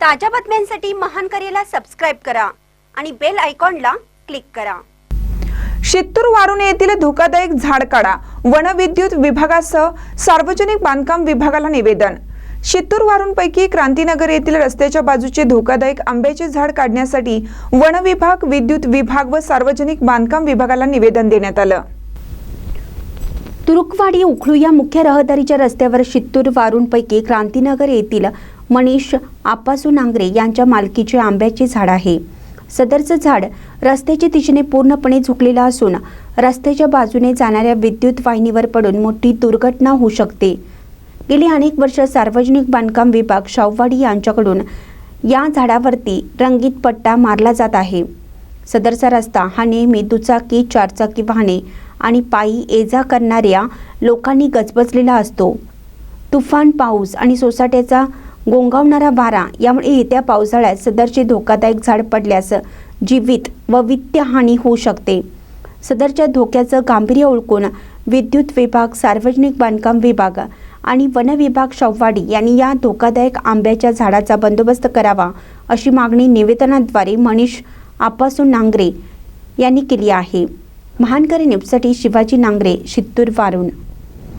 ताज्या बातम्यांसाठी महान करेला सबस्क्राईब करा आणि बेल आयकॉनला क्लिक करा. शित्तूर वारुणे येथील धोकादायक झाड काढा. वनविद्युत विभागासह सार्वजनिक बांधकाम विभागाला निवेदन. शित्तूर वारूंपैकी क्रांतीनगर येथील रस्त्याच्या बाजूचे धोकादायक आंब्याचे झाड काढण्यासाठी वन विभाग विद्युत विभाग व सार्वजनिक बांधकाम विभागाला निवेदन देण्यात आलं. तुरुकवाडी उखळू या मुख्य रहदारीच्या रस्त्यावर शित्तूर वारूंपैकी क्रांतीनगर येथील मनीष आपासू नांगरे यांच्या मालकीचे आंब्याचे झाड आहे. सदरचं झाड रस्त्याच्या दिशेने पूर्णपणे झुकलेलं असून रस्त्याच्या बाजूने जाणाऱ्या विद्युत वाहिनीवर पडून मोठी दुर्घटना होऊ शकते. गेली अनेक वर्ष सार्वजनिक बांधकाम विभाग शाववाडी यांच्याकडून या झाडावरती रंगीत पट्टा मारला जात आहे. सदरचा रस्ता हा नेहमी दुचाकी चारचाकी वाहने आणि पायी ये जा करणाऱ्या लोकांनी गजबजलेला असतो. तुफान पाऊस आणि सोसाट्याचा गोंगावणारा वारा यामुळे येत्या पावसाळ्यात सदरचे धोकादायक झाड पडल्यास जीवित व वित्त हानी होऊ शकते. सदरच्या धोक्याचं गांभीर्य ओळखून विद्युत विभाग सार्वजनिक बांधकाम विभाग आणि वन विभाग शववाडी यांनी या धोकादायक आंब्याच्या झाडाचा बंदोबस्त करावा अशी मागणी निवेदनाद्वारे मनीष आपासू नांगरे यांनी केली आहे. महानकरी न्यूजसाठी शिवाजी नांगरे शित्तूर वारुण.